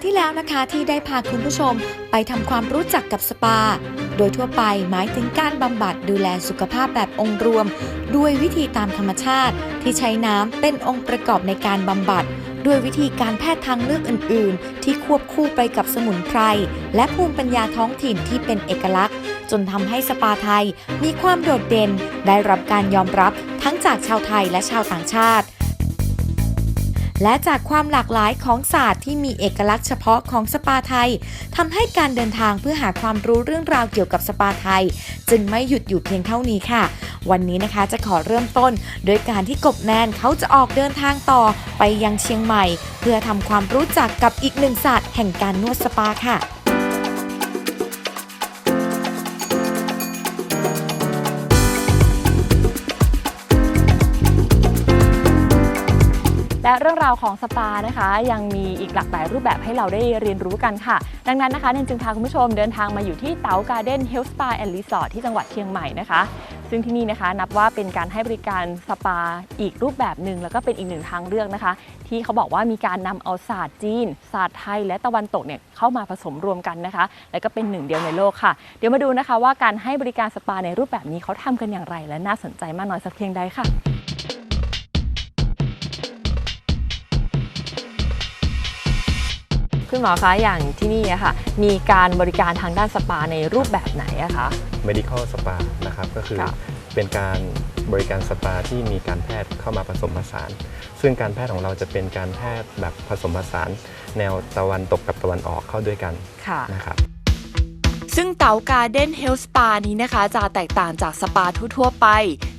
ห์ที่แล้วนะคะที่ได้พาคุณผู้ชมไปทำความรู้จักกับสปา โดยทั่วไปหมายถึงการบำบัดดูแลสุขภาพแบบองค์รวม ด้วยวิธีตามธรรมชาติ ที่ใช้น้ำเป็นองค์ประกอบในการบำบัด ด้วยวิธีการแพทย์ทางเลือกอื่น ๆ ที่ควบคู่ไปกับสมุนไพรและภูมิปัญญาท้องถิ่นที่เป็นเอกลักษณ์ จนทำให้สปาไทยมีความโดดเด่น ได้รับการยอมรับทั้งจากชาวไทยและชาวต่างชาติ และจากความหลากหลายของศาสตร์ที่มีเอกลักษณ์เฉพาะของสปาไทยทำให้การเดินทางเพื่อหาความรู้เรื่องราวเกี่ยวกับสปาไทย จึงไม่หยุดอยู่เพียงเท่านี้ค่ะ วันนี้นะคะจะขอเริ่มต้น โดยการที่กบแนนเขาจะออกเดินทางต่อไปยังเชียงใหม่ เพื่อทำความรู้จักกับอีกหนึ่งศาสตร์แห่งการนวดสปาค่ะ และเรื่องราวของสปานะคะ ยังมีอีกหลากหลายรูปแบบให้เราได้เรียนรู้กันค่ะ ดังนั้นนะคะเนนจึงพาคุณผู้ชมเดินทางมาอยู่ที่เต๋าการ์เด้นเฮลส์สปาแอนด์รีสอร์ทที่จังหวัดเชียงใหม่นะคะ ซึ่งที่นี่นะคะนับว่าเป็นการให้บริการสปาอีกรูปแบบหนึ่งแล้วก็เป็นอีกหนึ่งทางเลือกนะคะ ที่เขาบอกว่ามีการนำเอาศาสตร์จีนศาสตร์ไทย และตะวันตกเนี่ยเข้ามาผสมรวมกันนะคะ และก็เป็นหนึ่งเดียวในโลกค่ะ เดี๋ยวมาดูนะคะว่าการให้บริการสปาในรูปแบบนี้เขาทำกันอย่างไร และน่าสนใจมากน้อยสักเพียงใดค่ะ คุณหมอคะอย่างที่นี่อะค่ะ มีการบริการทางด้านสปาในรูปแบบไหนอะคะ medical spa นะครับก็คือค่ะเป็นการบริการสปาที่มีการแพทย์เข้ามาผสมผสาน ซึ่งการแพทย์ของเราจะเป็นการแพทย์แบบผสมผสาน แนวตะวันตกกับตะวันออกเข้าด้วยกันค่ะ นะครับ ซึ่งเตาการ์เด้นเฮลสปานี้นะคะ จะแตกต่างจากสปาทั่วๆไป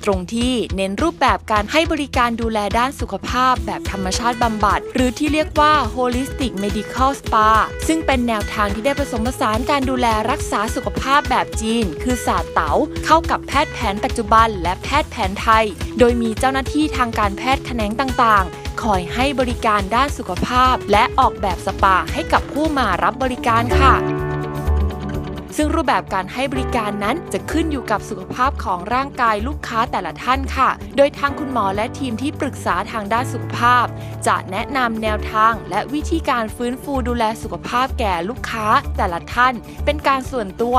ตรงที่เน้นรูปแบบการให้บริการดูแลด้านสุขภาพ แบบธรรมชาติบำบัด หรือที่เรียกว่า holistic medical spa ซึ่งเป็นแนวทางที่ได้ผสมผสานการดูแลรักษาสุขภาพแบบจีน คือศาสตร์เต๋าเข้ากับแพทย์แผนปัจจุบัน และแพทย์แผนไทย โดยมีเจ้าหน้าที่ทางการแพทย์แขนงต่างๆ คอยให้บริการด้านสุขภาพ และออกแบบสปาให้กับผู้มารับบริการค่ะ ซึ่งรูปแบบการให้บริการนั้นจะขึ้นอยู่กับสุขภาพของร่างกายลูกค้าแต่ละท่านค่ะ โดยทางคุณหมอและทีมที่ปรึกษาทางด้านสุขภาพ จะแนะนำแนวทาง และวิธีการฟื้นฟูดูแลสุขภาพแก่ลูกค้าแต่ละท่าน เป็นการส่วนตัว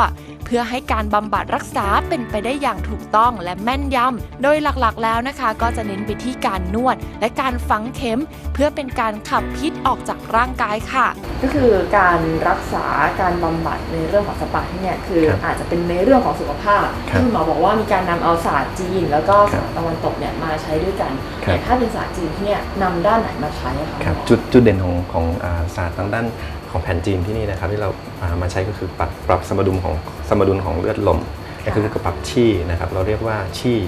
พื่อให้การบำบัดรักษาเป็นไปได้อย่างถูกต้องและแม่นยำ โดยหลักๆ แล้วนะคะ ก็จะเน้นไปที่การนวด และการฝังเข็ม เพื่อเป็นการขับพิษออกจากร่างกายค่ะ ก็คือการรักษาการบำบัดในเรื่องของสปาที่เนี่ยคือครับอาจจะเป็นในเรื่องของสุขภาพครับที่คุณหมอบอกว่ามีการนำเอาศาสตร์จีน แล้วก็ครัศาบสตร์ตะวันตกเนี่ยมาใช้ด้วยกันครับแต่ถ้าเป็นศาสตร์จีนที่เนี่ยนำด้านไหนมาใช้อะคะครับคุณหมอจุดจุดเด่นของของอาศาสตร์ทางด้าน ของแผ่นจีนที่นี่นะครับ ที่เราามาใช้ก็คือปรับปรับสมดุลของสมดุลของเลือดลมก็คือปรับชี่นะครับ เราเรียกว่าชี่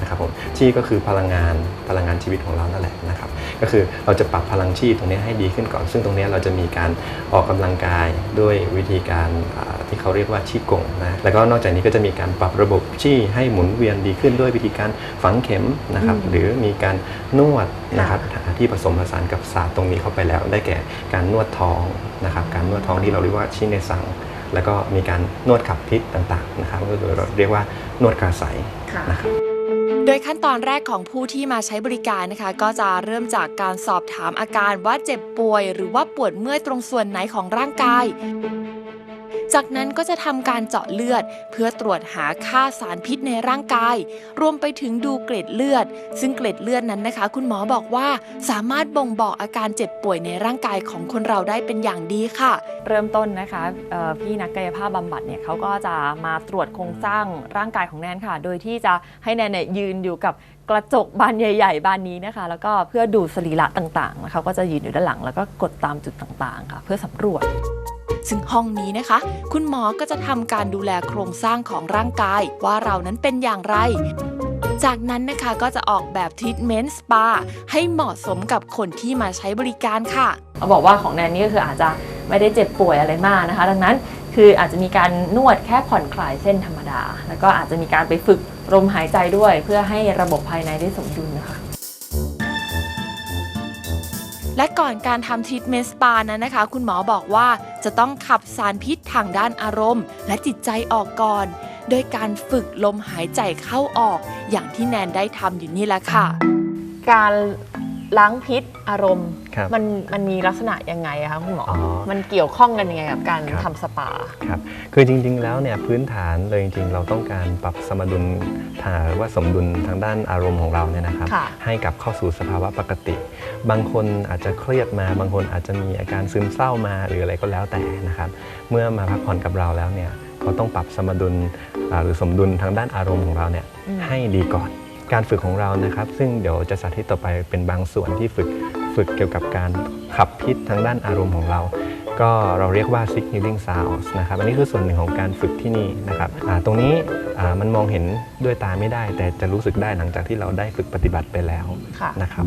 นะครับผมชี่ก็คือพลังงานพลังงานชีวิตของเรานั่นแหละนะครับก็คือเราจะปรับพลังชี่ตรงนี้ให้ดีขึ้นก่อน ซึ่งตรงนี้เราจะมีการออกกำลังกายด้วยวิธีการที่เขาเรียกว่าชี่กงนะแล้วก็นอกจากนี้ก็จะมีการปรับระบบชี่ให้หมุนเวียนดีขึ้นด้วยวิธีการฝังเข็มนะครับหรือมีการนวดนะครับท ที่ผสมผสานกับศาสตร์ตรงนี้เข้าไปแล้ว ได้แก่การนวดท้องนะครับ การนวดท้องที่เราเรียกว่าชิเนซัง แล้วก็มีการนวดขับพิษต่างๆนะครับก็คือเราเรียกว่านวดกระใสค่ะนะครับโดยขั้นตอนแรกของผู้ที่มาใช้บริการนะคะ ก็จะเริ่มจากการสอบถามอาการว่าเจ็บป่วย หรือว่าปวดเมื่อยตรงส่วนไหนของร่างกาย จากนั้นก็จะทำการเจาะเลือด เพื่อตรวจหาค่าสารพิษในร่างกาย รวมไปถึงดูเกล็ดเลือด ซึ่งเกล็ดเลือดนั้นนะคะ คุณหมอบอกว่าสามารถบ่งบอกอาการเจ็บป่วยในร่างกายของคนเราได้เป็นอย่างดีค่ะ เริ่มต้นนะคะพี่นักกายภาพบำบัดเนี่ยเขาก็จะมาตรวจโครงสร้างร่างกายของแนนค่ะ โดยที่จะให้แนนเนี่ยยืนอยู่กับกระจกบานใหญ่ ๆ บานนี้นะคะ แล้วก็เพื่อดูสรีระต่างๆนะคะก็จะยืนอยู่ด้านหลัง แล้วก็กดตามจุดต่างๆค่ะ เพื่อสำรวจ ซึ่งห้องนี้นะคะ คุณหมอก็จะทำการดูแลโครงสร้างของร่างกายว่าเรานั้นเป็นอย่างไรจากนั้นนะคะก็จะออกแบบทรีทเมนต์สปาให้เหมาะสมกับคนที่มาใช้บริการค่ะเขาบอกว่าของแนนนี่ก็คืออาจจะไม่ได้เจ็บป่วยอะไรมากนะคะ ดังนั้นคืออาจจะมีการนวดแค่ผ่อนคลายเส้นธรรมดา แล้วก็อาจจะมีการไปฝึกลมหายใจด้วย เพื่อให้ระบบภายในได้สมดุลนะคะ และก่อนการทำทรีทเมนต์สปานั้นนะคะ คุณหมอบอกว่าจะต้องขับสารพิษทางด้านอารมณ์ และจิตใจออกก่อน โดยการฝึกลมหายใจเข้าออก อย่างที่แนนได้ทำอยู่นี่แหละค่ะ การ ล้างพิษอารมณ์ ครับมันมันมีลักษณะยังไงอะคะคุณหมอออ มันเกี่ยวข้องกันยังไงกับการครับทำสปา ครับคือจริงๆ แล้วเนี่ยพื้นฐานเลยจริงๆ เราต้องการปรับสมดุลทางหรือว่าสมดุลทางด้านอารมณ์ของเราเนี่ยนะครับ ค่ะให้กลับเข้าสู่สภาวะปกติ บางคนอาจจะเครียดมา บางคนอาจจะมีอาการซึมเศร้ามาหรืออะไรก็แล้วแต่นะครับ เมื่อมาพักผ่อนกับเราแล้วเนี่ยก็ต้องปรับสมดุลอ่าหรือสมดุลทางด้านอารมณ์ของเราเนี่ยอืม ให้ดีก่อน การฝึกของเรานะครับ ซึ่งเดี๋ยวจะสาธิตต่อไปเป็นบางส่วนที่ฝึกฝึกเกี่ยวกับการขับพิษทางด้านอารมณ์ของเรา ก็เราเรียกว่า Six Healing Sounds นะครับ อันนี้คือส่วนหนึ่งของการฝึกที่นี่นะครับอ่าตรงนี้อ่ามันมองเห็นด้วยตาไม่ได้ แต่จะรู้สึกได้หลังจากที่เราได้ฝึกปฏิบัติไปแล้วค่ะนะครับ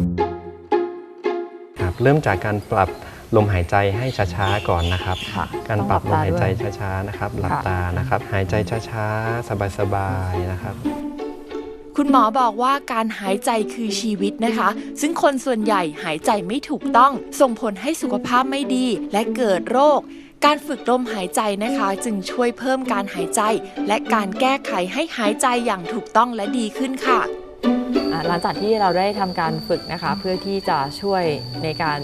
ครับเริ่มจากการปรับลมหายใจให้ช้าๆก่อนนะครับค่ะการปรับลมหายใจต้องหลับตาด้วยช้าๆนะครับ หลับค่ะตานะครับ หายใจช้าๆ สบายๆ นะครับ คุณหมอบอกว่าการหายใจคือชีวิตนะคะ ซึ่งคนส่วนใหญ่หายใจไม่ถูกต้องส่งผลให้สุขภาพไม่ดีและเกิดโรค การฝึกลมหายใจนะคะ จึงช่วยเพิ่มการหายใจ และการแก้ไขให้หายใจอย่างถูกต้องและดีขึ้นค่ะอะ หลังจากที่เราได้ทำการฝึกนะคะ เพื่อที่จะช่วยในการ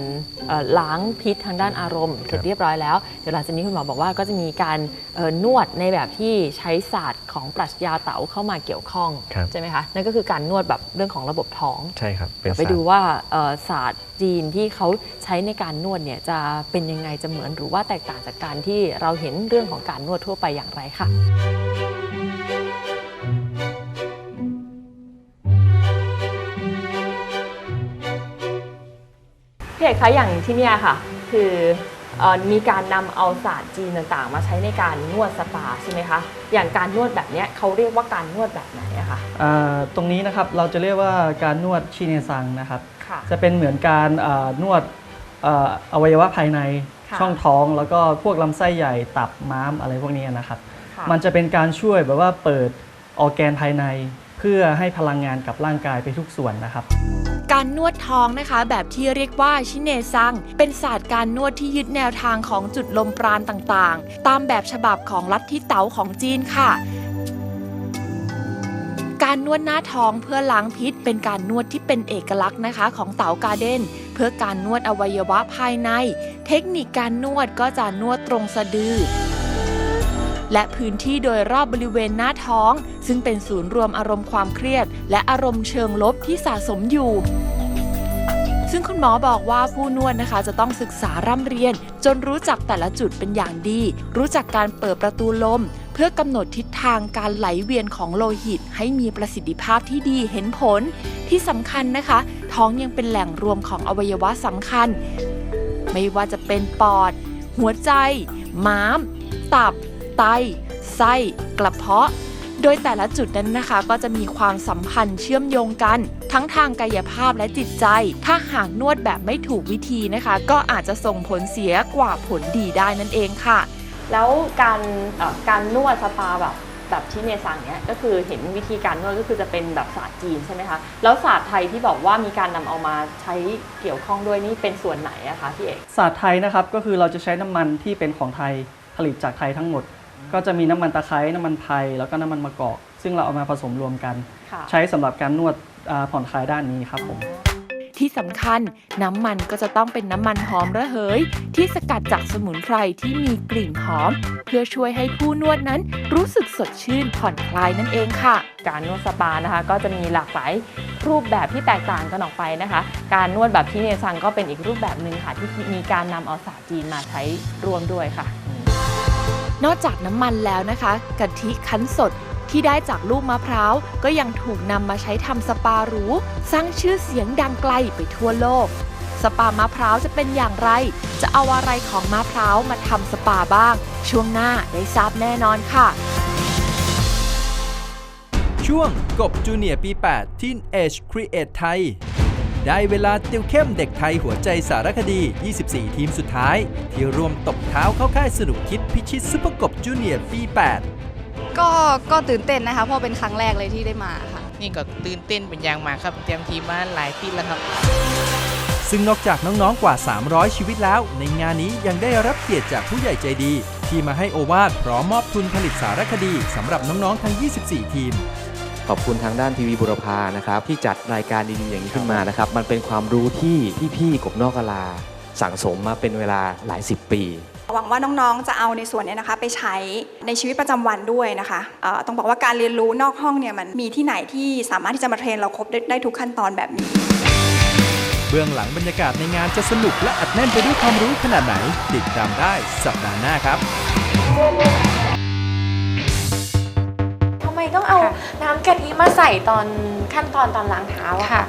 เอ่อล้างพิษทางด้านอารมณ์เสร็จเรียบร้อยแล้ว เดี๋ยวหลังจากนี้คุณหมอบอกว่าก็จะมีการเอ่อนวดในแบบที่ใช้ศาสตร์ของปรัชญาเต๋าเข้ามาเกี่ยวข้องครับ ใช่ไหมคะนั่นก็คือการนวดแบบเรื่องของระบบท้อง ใช่ครับเป็นเดี๋ยวไปศาสตดูร์ว่าเอ่อศาสตร์จีนที่เขาใช้ในการนวดเนี่ยจะเป็นยังไงจะเหมือนหรือว่าแตกต่างจากการที่เราเห็นเรื่องของการนวดทั่วไปอย่างไรค่ะ พี่เอกคะอย่างที่เนี่ยค่ะ คือเอ่อมีการนำเอาศาสตร์จีนต่างๆ มาใช้ในการนวดสปาใช่ไหมคะ อย่างการนวดแบบเนี้ยเขาเรียกว่าการนวดแบบไหนอะคะอ่าตรงนี้นะครับเราจะเรียกว่าการนวดชิเนซังนะครับ ค่ะ จะเป็นเหมือนการอ่านวดอ่าอวัยวะภายในค่ะ ช่องท้อง แล้วก็พวกลำไส้ใหญ่ตับม้ามอะไรพวกนี้นะครับ ค่ะ มันจะเป็นการช่วยแบบว่าเปิดออร์แกนภายในเพื่อให้พลังงานกับร่างกายไปทุกส่วนนะครับ การนวดท้องนะคะ แบบที่เรียกว่าชิเนซัง เป็นศาสตร์การนวดที่ยึดแนวทางของจุดลมปราณต่างๆ ตามแบบฉบับของลัทธิเต๋าของจีนค่ะการนวดหน้าท้องเพื่อล้างพิษ เป็นการนวดที่เป็นเอกลักษณ์นะคะ ของเต๋าการ์เด้น เพื่อการนวดอวัยวะภายใน เทคนิคการนวดก็จะนวดตรงสะดือ และพื้นที่โดยรอบบริเวณหน้าท้อง ซึ่งเป็นศูนย์รวมอารมณ์ความเครียด และอารมณ์เชิงลบที่สะสมอยู่ซึ่งคุณหมอบอกว่าผู้นวดนะคะจะต้องศึกษาร่ำเรียน จนรู้จักแต่ละจุดเป็นอย่างดี รู้จักการเปิดประตูลม เพื่อกำหนดทิศทางการไหลเวียนของโลหิต ให้มีประสิทธิภาพที่ดีเห็นผล ที่สำคัญนะคะ ท้องยังเป็นแหล่งรวมของอวัยวะสำคัญ ไม่ว่าจะเป็นปอด หัวใจ ม้าม ตับ ไต ไส้ กระเพาะ โดยแต่ละจุดนั้นนะคะ ก็จะมีความสัมพันธ์เชื่อมโยงกัน ทั้งทางกายภาพและจิตใจ ถ้าหากนวดแบบไม่ถูกวิธีนะคะ ก็อาจจะส่งผลเสียกว่าผลดีได้นั่นเองค่ะ แล้วการเอ่อการนวดสปาแบบแบบที่เนซังเนี้ยก็คือเห็นวิธีการนวดก็คือจะเป็นแบบศาสตร์จีนใช่ไหมคะแล้วศาสตร์ไทยที่บอกว่ามีการนำเอามาใช้เกี่ยวข้องด้วยนี่เป็นส่วนไหนอะคะพี่เอกศาสตร์ไทยนะครับก็คือเราจะใช้น้ำมันที่เป็นของไทยผลิตจากไทยทั้งหมด ก็จะมีน้ำมันตะไคร้น้ำมันไพรแล้วก็น้ำมันมะกอก ซึ่งเราเอามาผสมรวมกัน ค่ะ ใช้สำหรับการนวดอ่าผ่อนคลายด้านนี้ครับผม ที่สำคัญน้ำมันก็จะต้องเป็นน้ำมันหอมระเหย ที่สกัดจากสมุนไพรที่มีกลิ่นหอม เพื่อช่วยให้ผู้นวดนั้นรู้สึกสดชื่นผ่อนคลายนั่นเองค่ะ การนวดสปานะคะ ก็จะมีหลากหลายรูปแบบที่แตกต่างกันออกไปนะคะ การนวดแบบที่เนซังก็เป็นอีกรูปแบบหนึ่งค่ะ ที่มีการนำเอาศาสตร์จีนมาใช้ร่วมด้วยค่ะ นอกจากน้ำมันแล้วนะคะกะทิคั้นสดที่ได้จากลูกมะพร้าว ก็ยังถูกนำมาใช้ทำสปาหรูสร้างชื่อเสียงดังไกลไปทั่วโลก สปามะพร้าวจะเป็นอย่างไร จะเอาอะไรของมะพร้าวมาทำสปาบ้าง ช่วงหน้าได้ทราบแน่นอนค่ะ ช่วงกบจูเนียร์ปี8 Teen Age Create ไทย ได้เวลาติวเข้มเด็กไทยหัวใจสารคดี 24 ทีมสุดท้าย ที่ร่วมตบเท้าเข้าค่ายสนุกคิดพิชิตซุปเปอร์กบจูเนียร์ปี 8 ก็ก็ตื่นเต้นนะคะ เพราะเป็นครั้งแรกเลยที่ได้มาค่ะ นี่ก็ตื่นเต้นเป็นอย่างมากครับ เตรียมทีมมาหลายปีแล้วครับ ซึ่งนอกจากน้องๆกว่า 300 ชีวิตแล้ว ในงานนี้ยังได้รับเกียรติจากผู้ใหญ่ใจดี ที่มาให้โอวาทพร้อมมอบทุนผลิตสารคดีสำหรับน้องๆทั้ง 24 ทีม ขอบคุณทางด้านทีวีบุรพานะครับที่จัดรายการดีๆอย่างนี้ขึ้นมานะครับมันเป็นความรู้ที่พี่ๆกบนอกกะลาสั่งสมมาเป็นเวลาหลายสิบปีหวังว่าน้องๆ จะเอาในส่วนเนี้ยนะคะไปใช้ในชีวิตประจำวันด้วยนะคะเอ่อต้องบอกว่าการเรียนรู้นอกห้องเนี่ยมันมีที่ไหนที่สามารถที่จะมาเทรนเราครบได้ได้ทุกขั้นตอนแบบนี้ เบื้องหลังบรรยากาศในงานจะสนุกและอัดแน่นไปด้วยความรู้ขนาดไหน ติดตามได้สัปดาห์หน้าครับทำไม ต้องเอาน้ำกะทิมาใส่ตอนขั้นตอนตอนล้างเท้าอะค่ะ